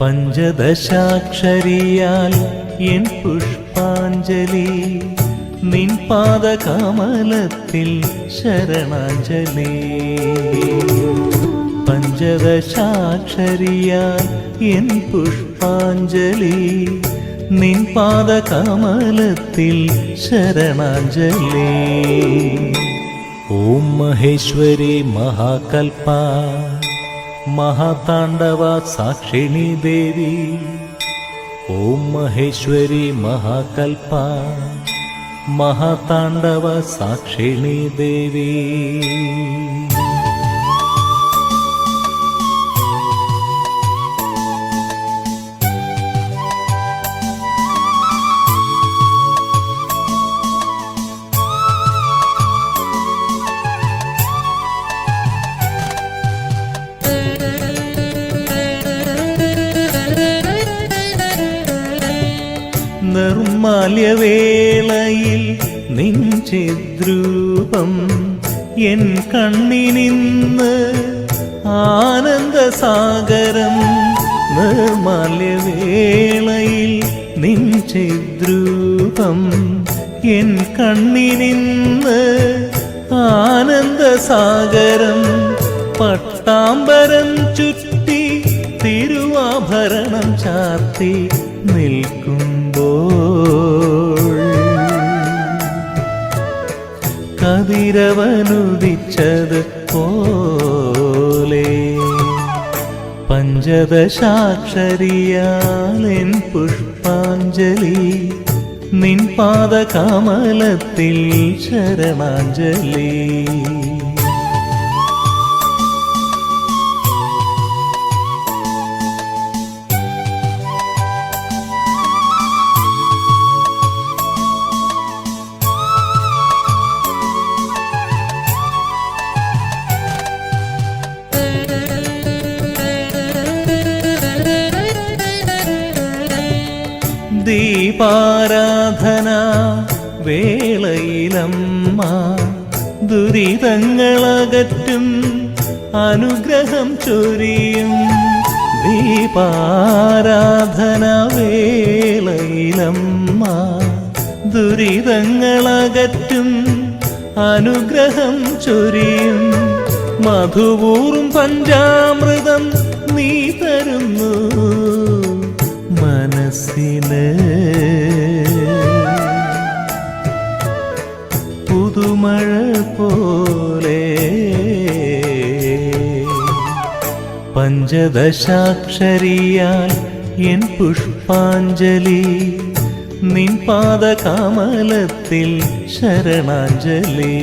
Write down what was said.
പഞ്ചദശാക്ഷരിയാൽ എൻ പുഷ്പാഞ്ജലി. നിൻ പാദകമലത്തിൽ ശരണാഞ്ജലി. പഞ്ചദശാക്ഷരിയാൽ എൻ പുഷ്പാഞ്ജലി. നിൻ പാദകമലത്തിൽ ശരണാഞ്ജലി. ഓം മഹേശ്വരി മഹാകൽപ. महाताण्डव साक्षिणी देवी ॐ महेश्वरी महाकल्पा महाताण्डव साक्षिणी देवी ദേവി നിഞ്ചിദ്രൂപം എൻ കണ്ണിനിന്ന് ആനന്ദസാഗരം നിർമാല്യവേളയിൽ നിൻ ചിദ്രൂപം എൻ കണ്ണിനിന്ന് ആനന്ദസാഗരം പട്ടാമ്പരം ചുറ്റി തിരുവാഭരണം ചാർത്തി നിൽക്കുമ്പോൾ കതിരവനുദിച്ചത് പോലെ. പഞ്ചദശാക്ഷരിയാലെൻ പുഷ്പാഞ്ജലി നിൻ പാദകമലത്തിൽ ശരണാഞ്ജലി ദീപാരാധന വേളയിലമ്മ ദുരിതങ്ങളകറ്റും അനുഗ്രഹം ചൊരിയും ദീപാരാധന വേളയിലമ്മ ദുരിതങ്ങളകറ്റും അനുഗ്രഹം ചൊരിയും മധുപൂറും പഞ്ചാമൃതം നീ തരുന്നു. മനസ്സിന് പുതുമഴ പോലെ പഞ്ചദശാക്ഷരിയാൽ എൻ പുഷ്പാഞ്ജലി നിൻ പാദകമലത്തിൽ ശരണാഞ്ജലി